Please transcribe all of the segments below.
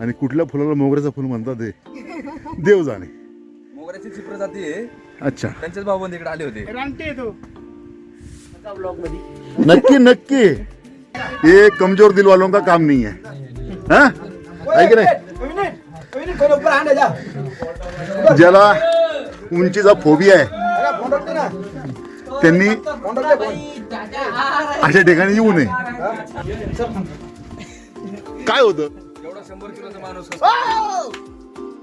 आणि कुठल्या फुलाला मोगऱ्याचं फुल म्हणतात ते? देव जाणे. मोगऱ्याची चित्र जाती. आहे अच्छा. त्यांच्याच भाऊबंद इकडे आले होते. रानटे नक्की नक्की. ये कमजोर दिल वालों का काम नहीं है हाँ? है की नाही? ज्याला उंचीचा फोबिया आहे त्यांनी अशा ठिकाणी येऊ नये. काय होतं? शंभर किलोचा माणूस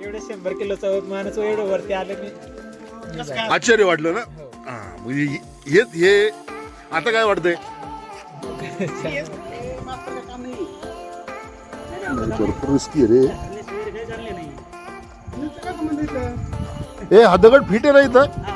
एवढे शंभर किलोचा माणूस एवढं वरती आलं मी आश्चर्य वाटलं ना? हा, म्हणजे हे हे आता काय वाटतंय? भरपूर रिस्की रे ए हा दगड फिट आहे ना इथं?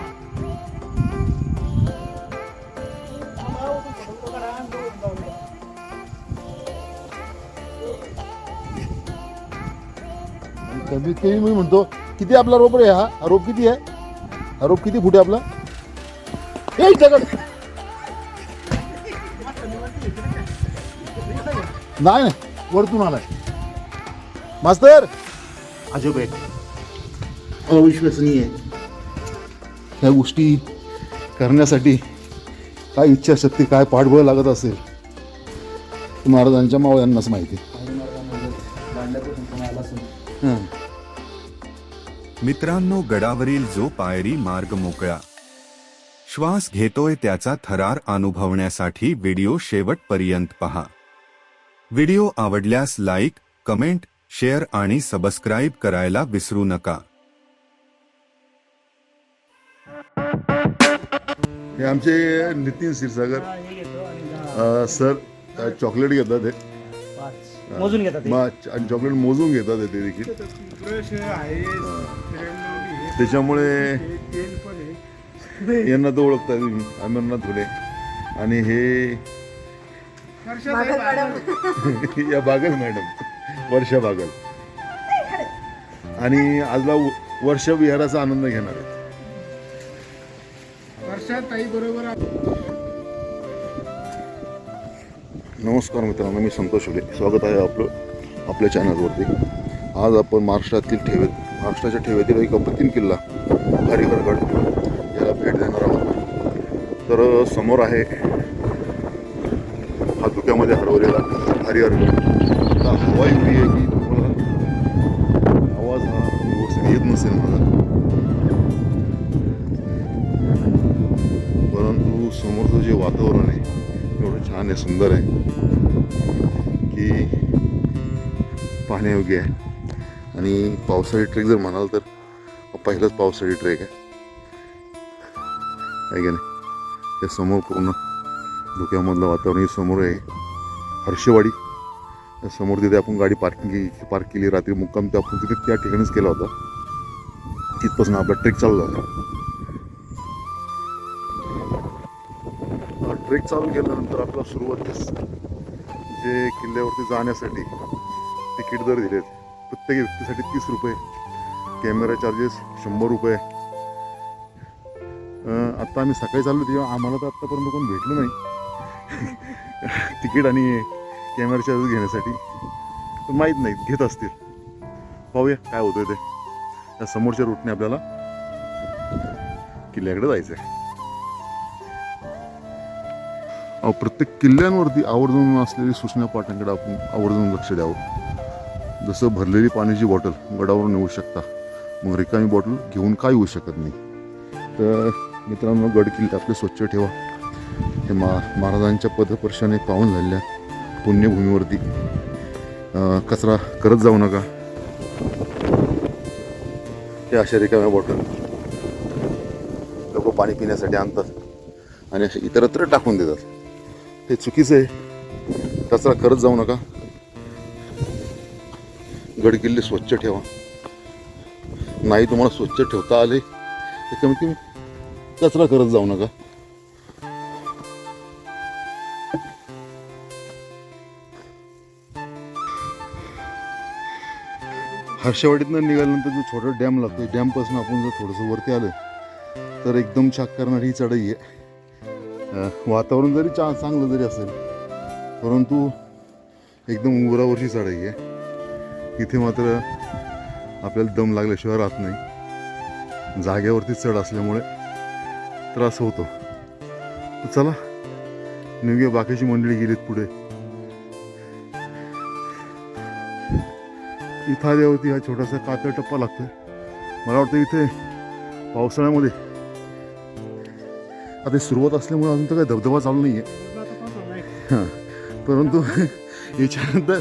कमीत कमी मी म्हणतो किती आपला रोप रे हा? हा रोप किती आहे? हा रोप किती फुटे आपला? दगड नाही नाही वरतून आलाय. मास्तर. अजब आहे अविश्वसनीय. ह्या गोष्टी करण्यासाठी काय इच्छाशक्ती काय पाठबळ लागत असेल ते महाराजांच्या मावळ्यांनाच माहिती. मित्रांनो गडावरील जो पायरी मार्ग मोकळा. श्वास घेतोय त्याचा थरार अनुभवण्यासाठी व्हिडिओ शेवटपर्यंत पहा. व्हिडिओ आवडल्यास लाईक कमेंट शेअर आणि सबस्क्राईब करायला विसरू नका. हे आमचे नितीन क्षीरसागर सर चॉकलेट घेतात हे. मोजून घेतात ते. मग आणि चॉकलेट मोजून घेतात हे ते देखील. ब्रश आहे त्र्याण्णव त्याच्यामुळे तेल पण आहे यांना तर ओळखता तुम्ही अमरनाथ धुले आणि हे या बागल मॅडम. वर्षा बागल. आणि आजला वर्ष विहाराचा आनंद घेणार आहे वर्षात ताई बरोबर नमस्कार मित्रांनो मी संतोष शिवले स्वागत आहे आपलं आपल्या चॅनलवरती. आज आपण महाराष्ट्रातील ठेवे महाराष्ट्राच्या ठेवेतील एक अप्रतिम किल्ला हरिहरगड याला भेट देणार आहोत. तर समोर आहे हा धुक्यामध्ये हरवलेला हरिहरगड आता हवा एवढी आहे की तुम्हाला आवाज हा व्यवस्थित येत नसेल माझा. परंतु समोरचं जे वातावरण आहे एवढं छान आहे सुंदर आहे. की पाहण्यायोग्य आहे. आणि पावसाळी ट्रेक जर म्हणाल तर पहिलाच पावसाळी ट्रेक आहे. आहे का नाही? या समोर पूर्ण धुक्यामधलं वातावरण हे समोर आहे हर्षवाडी. समोर तिथे आपण गाडी पार्किंग पार्क केली. रात्री मुक्काम ते आपण तिथे त्या ठिकाणीच केला होता. तिथपासून आपला ट्रेक चालू झाला ट्रेक चालू केल्यानंतर आपला सुरुवातीस जे किल्ल्यावरती जाण्यासाठी तिकीट दर दिलेत प्रत्येक व्यक्तीसाठी तीस रुपये कॅमेरा चार्जेस शंभर रुपये. आत्ता आम्ही सकाळी चाललो तेव्हा आम्हाला तर आत्तापर्यंत कोण भेटलं नाही. तिकीट आणि कॅमेरा चार्जेस घेण्यासाठी. तर माहीत नाही घेत असतील. पाहूया काय होतंय ते. त्या समोरच्या रूटने आपल्याला किल्ल्याकडे जायचं आहे प्रत्येक किल्ल्यांवरती आवर्जून असलेली सूचना पाठांकडे आपण आवर्जून लक्ष द्यावं. जसं भरलेली पाण्याची बॉटल गडावरून येऊ शकता मग रिकामी बॉटल घेऊन काय येऊ शकत नाही. तर मित्रांनो गड किल्ले आपले स्वच्छ ठेवा. हे मा महाराजांच्या पदपर्शाने पाहून झालेल्या पुण्यभूमीवरती. कचरा करत जाऊ नका. हे अशा रिकाम्या बॉटल लोक पाणी पिण्यासाठी आणतात आणि असे इतरत्र टाकून देतात. हे चुकीचं आहे. कचरा करत जाऊ नका. गडकिल्ले स्वच्छ ठेवा. नाही तुम्हाला स्वच्छ ठेवता आले तर कमीत कमी कचरा करत जाऊ नका. हर्षवाडीतनं निघाल्यानंतर जो छोटा डॅम लागतो डॅमपासून आपण जर थोडंसं वरती आलं तर एकदम छाक करणारी ही चढाई आहे. वातावरण जरी चा चांगलं जरी असेल परंतु एकदम उरावरची चढाई आहे इथे मात्र आपल्याला दम लागल्याशिवाय राहत नाही. जागेवरती चढ असल्यामुळे त्रास होतो. चला निघे बाकीची मंडळी गेलीत पुढे. इथं आल्यावरती हा छोटासा कातळ टप्पा लागतोय. मला वाटतं इथे पावसाळ्यामध्ये आता सुरुवात असल्यामुळे अजून तर काही धबधबा चालू नाही आहे हां. परंतु याच्यानंतर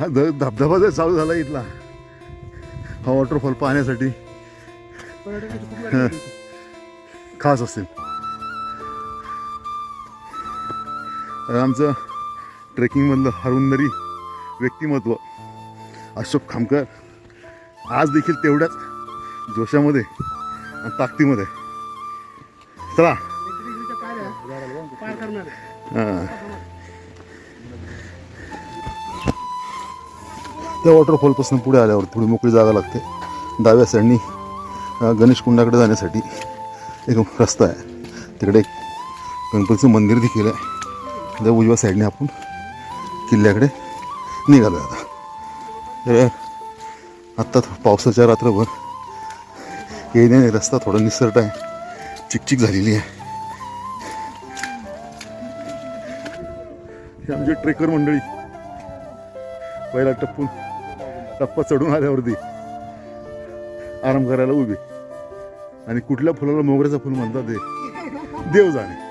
हा ध धबधबा जर चालू झाला इथला हा वॉटरफॉल पाहण्यासाठी. हां. खास असेल. आमचं ट्रेकिंगमधलं हरुंदरी व्यक्तिमत्व अशोक खामकर आज देखील तेवढ्याच जोशामध्ये आणि ताकदीमध्ये चला त्या वॉटरफॉलपासून पुढे आल्यावर थोडी मोकळी जागा लागते. डाव्या साईडनी गणेश कुंडाकडे जाण्यासाठी एक रस्ता आहे. तिकडे गणपतीचं मंदिर देखील आहे. त्या उजव्या साईडने आपण किल्ल्याकडे निघालो आता. तर आत्ता पावसाच्या रात्रभर येण्याने रस्ता थोडा निसरट आहे. चिकचिक झालेली आहे. हे आमचे ट्रेकर मंडळी. पहिला टप्पून टप्पा चढून आल्यावरती आराम करायला उभे. आणि कुठल्या फुलाला मोगऱ्याचं फुल म्हणतात ते? देव जाणे.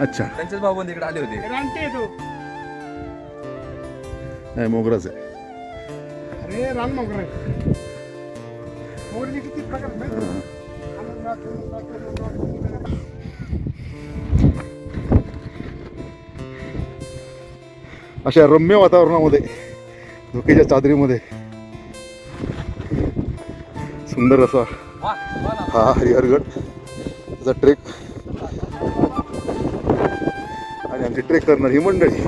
अच्छा. त्यांच्याच भाऊबंद इकडे आले होते. नाही मोगराच आहे. अरे रान मोगरा. मोगऱ्याचे किती प्रकार? अशा रम्य वातावरणामध्ये धुकेच्या चादरीमध्ये. सुंदर असा हा हरिहरगड त्याचा ट्रेक आणि आमची ट्रेक करणार ही मंडळी.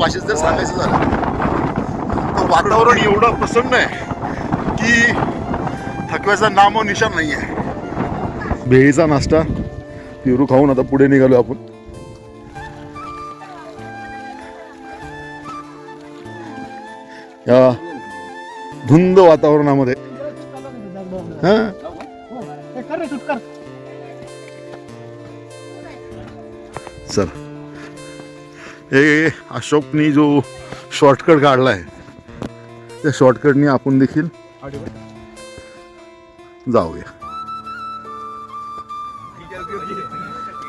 आमच्या भाषेत जर सांगायचं झालं तर वातावरण एवढं प्रसन्न आहे की थकव्याचा नाम निशाण नाही आहे. भेळीचा नाश्ता पेरू खाऊन आता पुढे निघालो आपण. या धुंद वातावरणामध्ये हा? हे अशोकनी जो शॉर्टकट काढला आहे त्या शॉर्टकटनी आपण देखील जाऊया.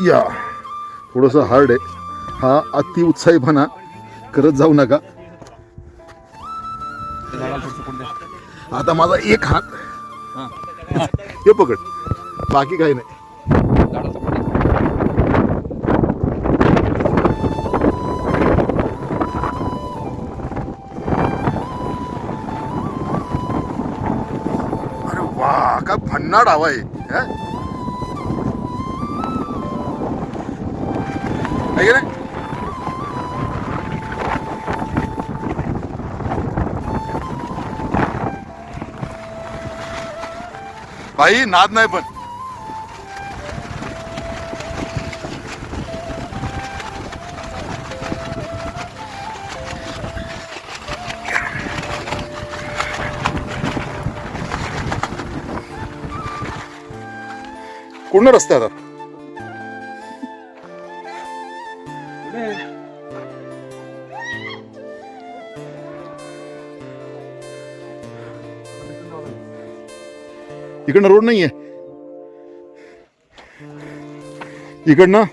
या. थोडंसं हार्ड आहे. हा अति उत्साहीपणा करत जाऊ नका. आता माझा एक हात. हे पकड. बाकी काही नाही. काय भन्नाट आहे हे? की नाही भाई नाद नाही पण पूर्ण रस्त्यावर इकडनं रोड नाहीये. इकडनं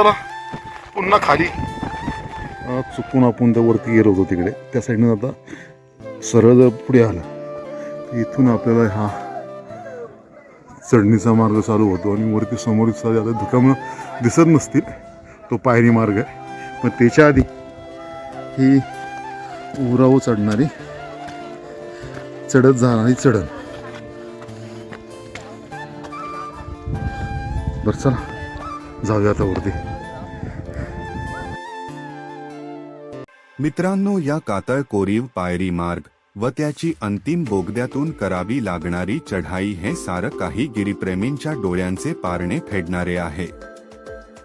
चला पुन्हा खाली. चुकून आपण त्या वरती गेलो होतो तिकडे. त्या साईडनं आता सरळ जर पुढे आला इथून आपल्याला हा चढणीचा मार्ग चालू होतो आणि वरती समोर दिसतात आता धुक्यामुळं दिसत नसतील तो पायरी मार्ग आहे. पण त्याच्या आधी ही उराव चढणारी चढत जाणारी चढण. बरं चला. जाऊया आता वरती. मित्रांनो या कातळ कोरीव पायरी मार्ग व त्याची अंतिम बोगद्यातून करावी लागणारी चढाई हे सारं काही गिरीप्रेमींच्या डोळ्यांचे पारणे फेडणारे आहे.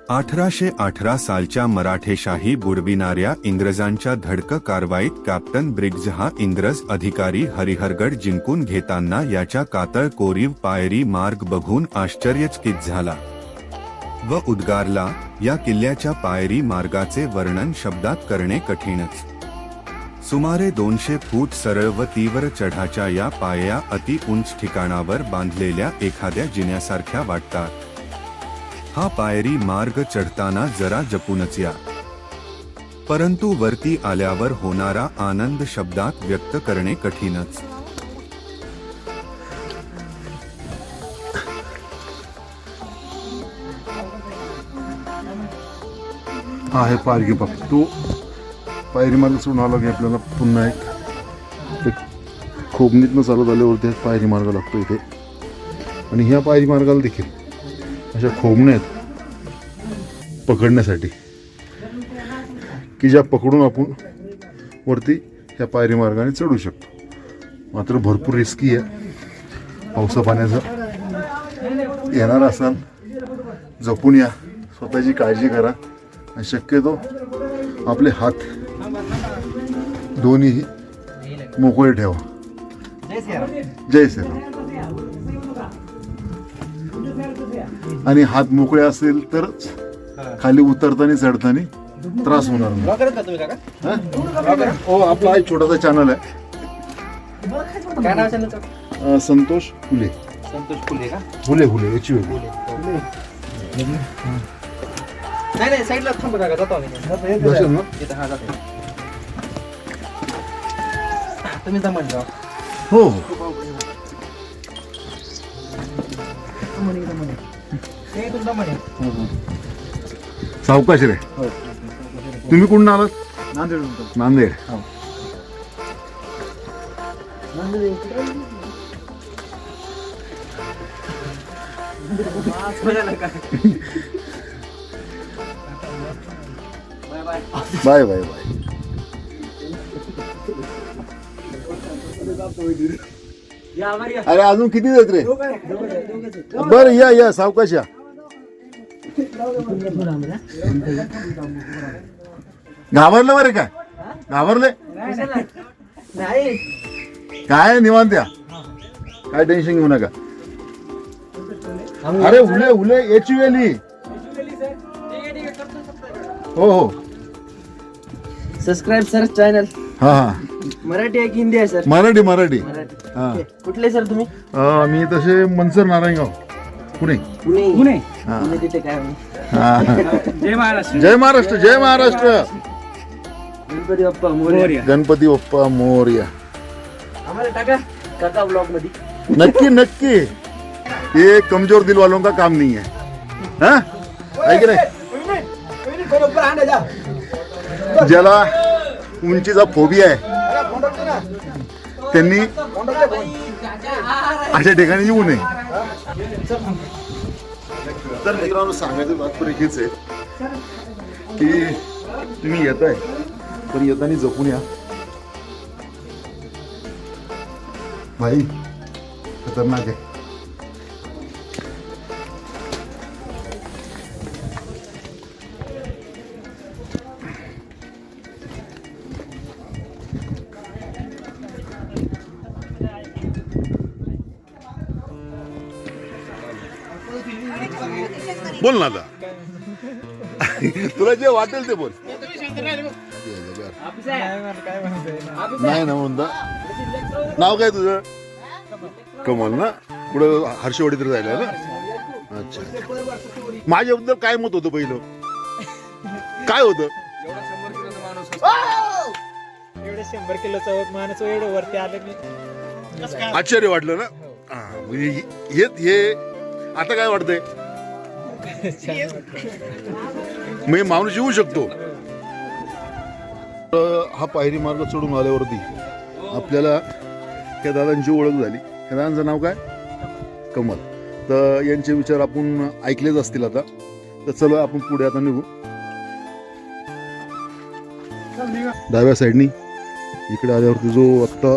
अठराशे अठरा सालच्या मराठेशाही बुडविणाऱ्या इंग्रजांच्या धडक कारवाईत कॅप्टन ब्रिग्ज हा इंग्रज अधिकारी हरिहरगड जिंकून घेताना याच्या कातळ कोरीव पायरी मार्ग बघून आश्चर्यचकित झाला. व उद्गारला या किल्ल्याच्या पायरी मार्गाचे वर्णन शब्दात करणे कठीणच. सुमारे दोनशे फूट सरळ व तीव्र चढाच्या या पायऱ्या अति उंच ठिकाणावर बांधलेल्या एखाद्या जिन्यासारख्या वाटतात. हा पायरी मार्ग चढताना जरा जपूनच या. परंतु वरती आल्यावर होणारा आनंद शब्दात व्यक्त करणे कठीणच. हा आहे पारगी बाग तो पायरी मार्ग सोडून आला की आपल्याला पुन्हा एक एक खोबणीतनं चालत आल्यावरती पायरी मार्ग लागतो इथे. आणि ह्या पायरी मार्गाला देखील अशा खोबण्या आहेत पकडण्यासाठी की ज्या पकडून आपण वरती ह्या पायरी मार्गाने चढू शकतो. मात्र भरपूर रिस्की आहे. पावसा पाण्याचं येणार असाल जपून या. स्वतःची काळजी करा. आणि शक्यतो आपले हात दोन्हीही मोकळे ठेवा. जय श्रीराम आणि हात मोकळे असेल तरच खाली उतरताना चढताना त्रास होणार नाही. हा? आपला एक छोटासा चॅनल आहे. संतोष फुले. संतोष फुले का? फुले फुले याची नाही नाही साईडला थांबा काका जातो आम्ही. ना. हा जातो. तुम्ही जमन जा हो. हो तुमचा म्हणे सावकाश रे. तुम्ही कुठून आलात? Nanded. Nanded bye bye bye. अरे अजून किती देत रे? बर या या सावकाश या. घाबरलं बरे काय घाबरले? काय निवांत या? काय टेन्शन घेऊ नका. अरे हुले हुले याची वेली हो हो. सबस्क्राईब सर चॅनल हा हा मराठी आहे की हिंदी आहे सर मराठी मराठी मराठी हा ओके. कुठले सर तुम्ही अं, मी तसे मनसर नारायणगाव पुणे पुणे पुणे हा. पुणे तिथे काय म्हणे? हा. जय महाराष्ट्र जय महाराष्ट्र जय महाराष्ट्र गणपती बाप्पा मोरया गणपती बाप्पा मोरया आम्हाला टाका काका ब्लॉग मध्ये नक्की नक्की ये कमज़ोर दिल वालों का काम नहीं है हाँ? है की नाही ज्याला उंचीचा फोबिया आहे. त्यांनी अशा ठिकाणी येऊ नये. तर मित्रांनो सांगायचं तात्पर्य हेच आहे की तुम्ही येत आहे पण येताना जपून या. भाई खतरनाक आहे. बोल ना आता. तुला जे वाटेल ते बोल. नाही ना म्हणता. नाव काय तुझं? कमल ना? कुठं हर्षवाडी तर जायला ना? अच्छा. माझ्याबद्दल काय मत होतं पहिलं? काय होतं? शंभर किलोचा माणूस एवढं वरती आलं मी आश्चर्य वाटलं ना? हा, म्हणजे हे हे आता काय वाटतंय? मी माणूस येऊ शकतो. तर हा पायरी मार्ग चढून आल्यावरती आपल्याला त्या दादांची ओळख झाली. त्या दादांचं नाव काय? कमल. तर यांचे विचार आपण ऐकलेच असतील आता. तर चलो आपण पुढे आता निघू. डाव्या साईडनी इकडे आल्यावरती जो आत्ता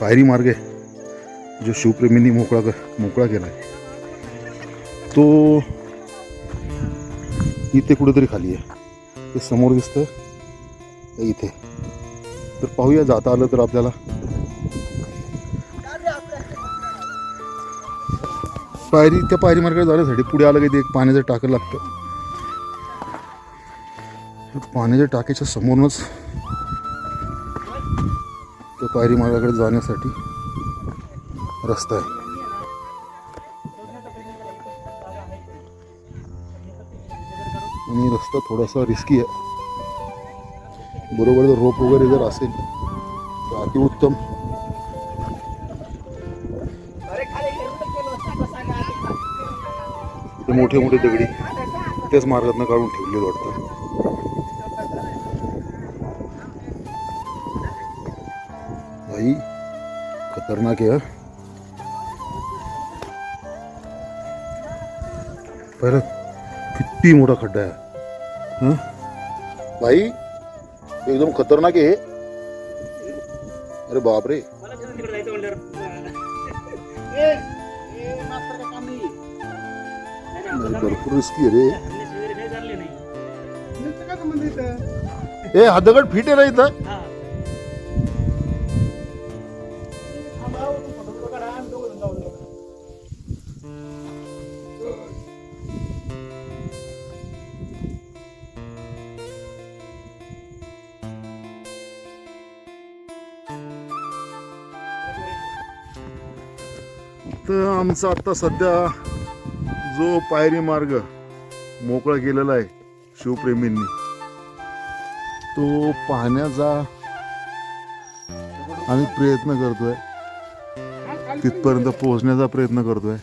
पायरी मार्ग आहे जो शिवप्रेमींनी मोकळा मोकळा केला आहे तो इथे कुठेतरी खाली आहे. ते समोर दिसतं इथे. तर पाहूया जाता आलं तर आपल्याला. पायरी त्या पायरी मार्गाला जाण्यासाठी पुढे आलं की ते एक पाण्याचं टाकं लागतं. पाण्याच्या टाकीच्या समोरूनच त्या पायरी मार्गाकडे जाण्यासाठी रस्ता आहे. रस्ता थोडासा रिस्की आहे. बरोबर जर रोप वगैरे जर असेल तर अतिउत्तम ते मोठे मोठे दगडी त्याच मार्गातनं काढून ठेवले वाटतं. भाई खतरनाक आहे परत किती मोठा खड्डा आहे. भाई एकदम खतरनाक आहे हे. अरे बापरे. नाही, नाही, भरपूर रिस्की रे. हा दगड फिट आहे ना इथं? तर आमचा आत्ता सध्या जो पायरी मार्ग मोकळा केलेला आहे शिवप्रेमींनी तो पाहण्याचा आम्ही प्रयत्न करतोय. तिथपर्यंत पोहोचण्याचा प्रयत्न करतोय.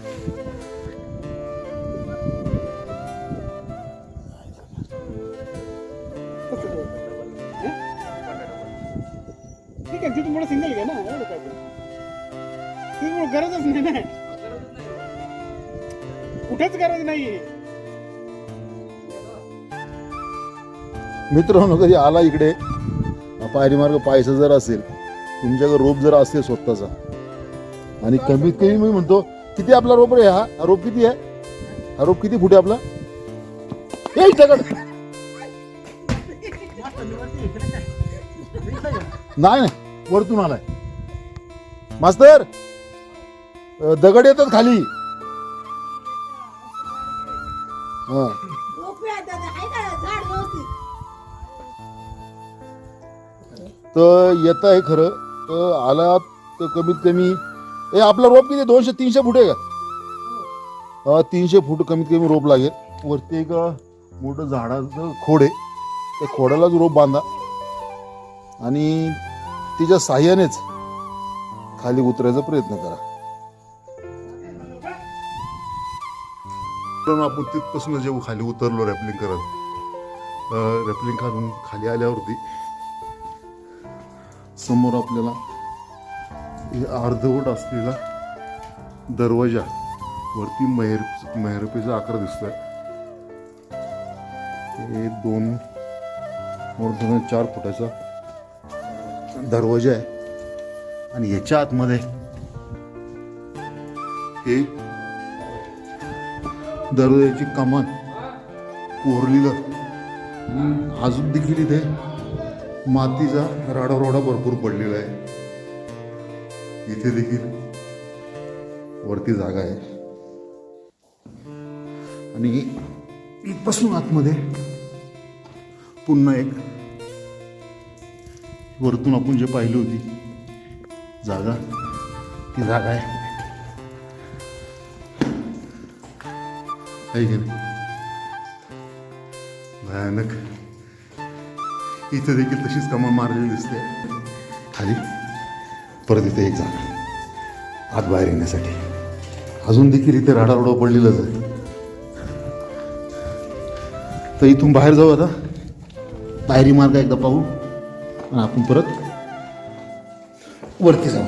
मित्रांनो कधी आला इकडे? पायरीमार्ग पायसा पाहायचा जर असेल तुमच्याकडे रोप जर असेल स्वतःचा आणि कमीत कमी मी म्हणतो किती आपला रोप रे हा? रोप किती आहे? हा रोप किती फुटे आपला? नाही नाही वरतून आलाय. मास्तर दगड येतात खाली. हा. तर येत आहे खरं. तर आला तर कमीत कमी ए आपला रोप किती दोनशे तीनशे फूट आहे का? हो. तीनशे फूट कमीत कमी रोप लागेल. वरती एक मोठं झाडाचं खोड आहे. त्या खोडालाच रोप बांधा. आणि तिच्या साह्यानेच खाली उतरायचा प्रयत्न करा. आपण तिथपासून जेव्हा खाली उतरलो रॅपलिंग करत रॅपलिंग खालून खाली आल्यावरती समोर आपल्याला अर्धवट असलेला दरवाजा वरती मेहर मेहरपेचा आकार दिसतोय. हे दोन चार फुटाचा दरवाजा आहे. आणि ह्याच्या आतमध्ये हे दरवाजाची कमान कोरलेलं अजून देखील इथे मातीचा राडारोडा भरपूर पडलेला आहे. इथे देखील वरती जागा आहे. आणि इथपासून आतमध्ये पुन्हा एक वरतून आपण जे पाहिली होती जागा ती जागा आहे. की नाही? भयानक. इथं देखील तशीच कमळ मारलेली दिसते. खाली. परत इथे एक जागा. आत बाहेर येण्यासाठी. अजून देखील इथे राडारोडा पडलेलंच आहे. तर इथून बाहेर जाऊ आता. पायरी मार्ग एकदा पाहू. आणि आपण परत वरती जाऊ.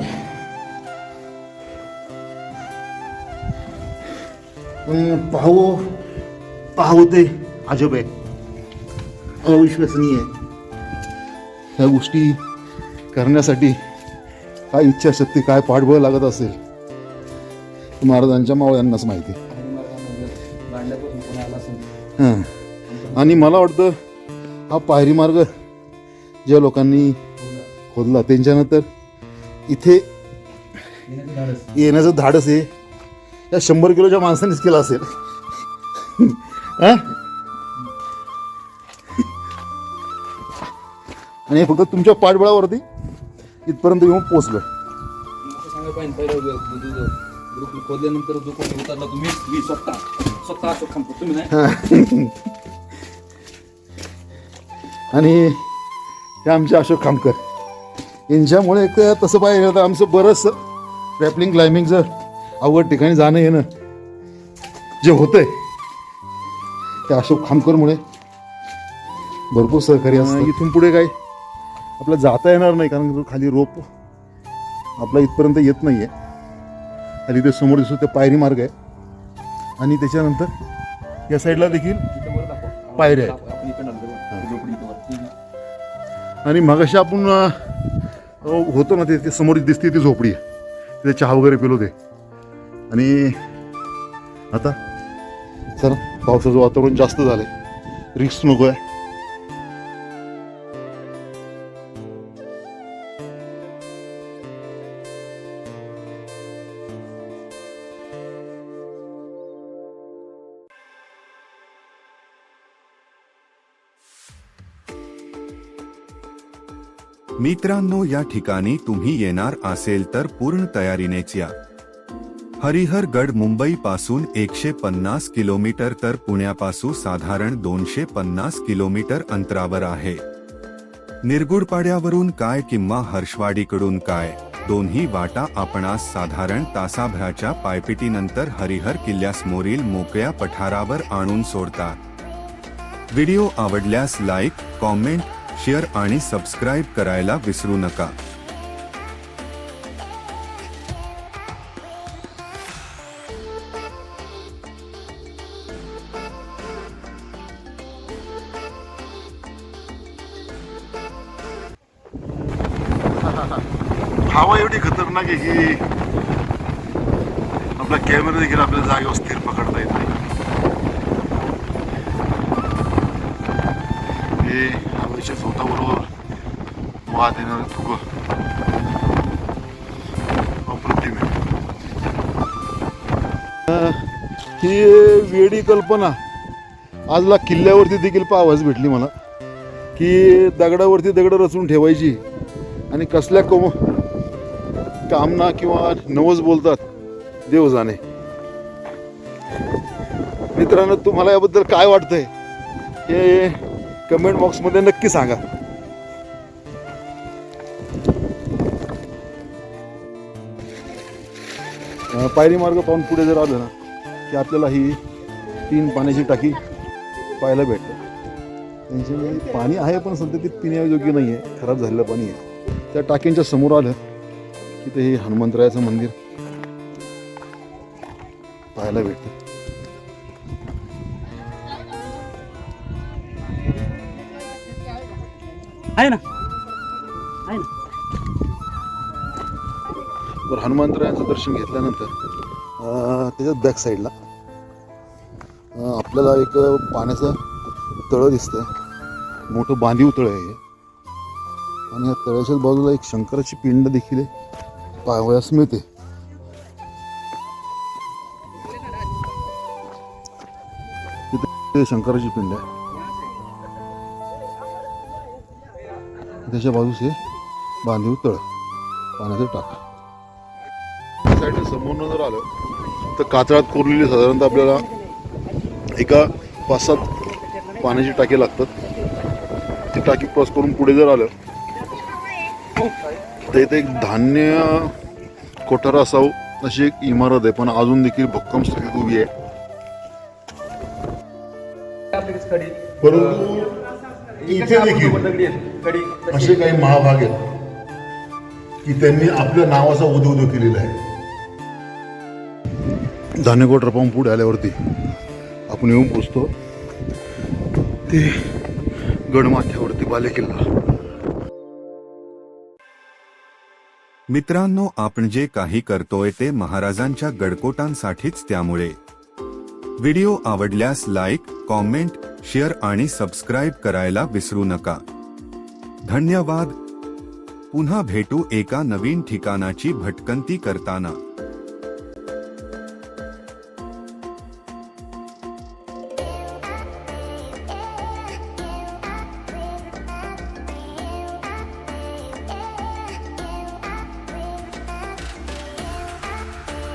पण पाहू पाहू ते अजब आहे अविश्वसनीय. आहे ह्या गोष्टी करण्यासाठी काय इच्छाशक्ती काय पाठबळ लागत असेल महाराजांच्या मावळ्यांनाच माहिती हां आणि मला वाटतं हा पायरी मार्ग ज्या लोकांनी खोदला त्यांच्यानंतर इथे येण्याचं धाडस. आहे या शंभर किलोच्या माणसानेच केलं असेल हा? आणि हे फक्त तुमच्या पाठबळावरती इथपर्यंत येऊन पोचलोय असं सांगा पाहिजे पहिलं ग- ग- ग- ग्रुप खोदल्यानंतर जो कोणी उतरला तुम्ही मी स्वतः स्वतः असं थांबतो. तुम्ही नाही? आणि हे आमचे अशोक खामकर. यांच्यामुळे एक तसं पाहिजे तर आमचं बरंच रॅपलिंग क्लाइम्बिंगचं अवघड ठिकाणी जाणं येणं जे होतंय त्या अशोक खामकरमुळे भरपूर सहकार्य असतं. इथून पुढे काय? आपला जाता येणार नाही कारण खाली रोप आपला इथपर्यंत येत नाही आहे खाली ते समोर दिसतो ते पायरी मार्ग आहे. आणि त्याच्यानंतर या साईडला देखील पायऱ्या आहेत. झोपडी आणि मगाशी आपण होतो ना ते समोर दिसते ती झोपडी आहे. तिथे चहा वगैरे पिलो ते. आणि आता सर पावसाचं वातावरण जास्त झालं आहे रिक्स नको आहे. मित्रांनो या ठिकाणी तुम्ही येणार असेल तर पूर्ण तयारीनेच या. हरिहरगड मुंबईपासून एकशे पन्नास किलोमीटर तर पुण्यापासून साधारण दोनशे पन्नास किलोमीटर अंतरावर आहे. निरगुडपाड्यावरून काय किंवा हर्षवाडीकडून काय दोन्ही वाटा आपणास साधारण तासाभराच्या पायपिटीनंतर हरिहर किल्ल्यासमोरील मोकळ्या पठारावर आणून सोडतात. व्हिडिओ आवडल्यास लाईक कॉमेंट शेअर आणि सबस्क्राईब करायला विसरू नका. हवा एवढी खतरनाक आहे की आपला कॅमेरा देखील आपल्या जागेवर स्थिर पकडता येत नाही. हे वाद येणार धुकं अप्रतिम ही वेडी कल्पना. आजला किल्ल्यावरती देखील पाहावयास भेटली मला. की दगडावरती दगड रचून ठेवायची. आणि कसल्या कम कामना किंवा नवस बोलतात देव जाणे मित्रांनो तुम्हाला याबद्दल काय वाटतंय? हे कमेंट बॉक्समध्ये नक्की सांगा. पायरी मार्ग पाहून पुढे जर आलं ना की आपल्याला ही तीन पाण्याची टाकी पाहायला भेटते. त्यांच्यामुळे पाणी आहे पण सध्या ते पिण्यायोग्य नाही आहे खराब झालेलं पाणी आहे. त्या टाक्यांच्या समोर आलं की ते हे हनुमंतरायाचं मंदिर पाहायला भेटतं. आहे ना? तर हनुमंतरायांचं दर्शन घेतल्यानंतर? अं, बॅक साईडला आपल्याला एक पाण्याचं तळं दिसतंय. मोठं बांधीव तळं आहे आणि या तळ्याच्याच बाजूला एक शंकराची पिंड देखील पाहावयास मिळते. तिथे शंकराची पिंड आहे. त्याच्या बाजूस हे बांधीव तळ पाण्याचं टाक. साईडने जर आलं तर कातळात कोरलेली साधारणतः आपल्याला एका पाच सात पाण्याची टाकी लागतात. ती टाकी क्रॉस करून पुढे जर आलं तर इथे एक धान्य कोठार असावं अशी एक इमारत आहे. पण अजून देखील भक्कम स्थितीत उभी आहे. परंतु इथे देखील असे काही महाभाग आहेत की त्यांनी आपल्या नावाचा उदो केलेला आहे. धानेकोट रपाम पुढे आल्यावरती आपण येऊन पोचतो. ते गडमाथ्यावरती बालेकिल्ला. मित्रांनो आपण जे काही करतोय ते महाराजांच्या गडकोटांसाठीच त्यामुळे. व्हिडिओ आवडल्यास लाईक कॉमेंट शेअर आणि सबस्क्राईब करायला विसरू नका. धन्यवाद. पुन्हा भेटू एका नवीन ठिकाणाची भटकंती करताना.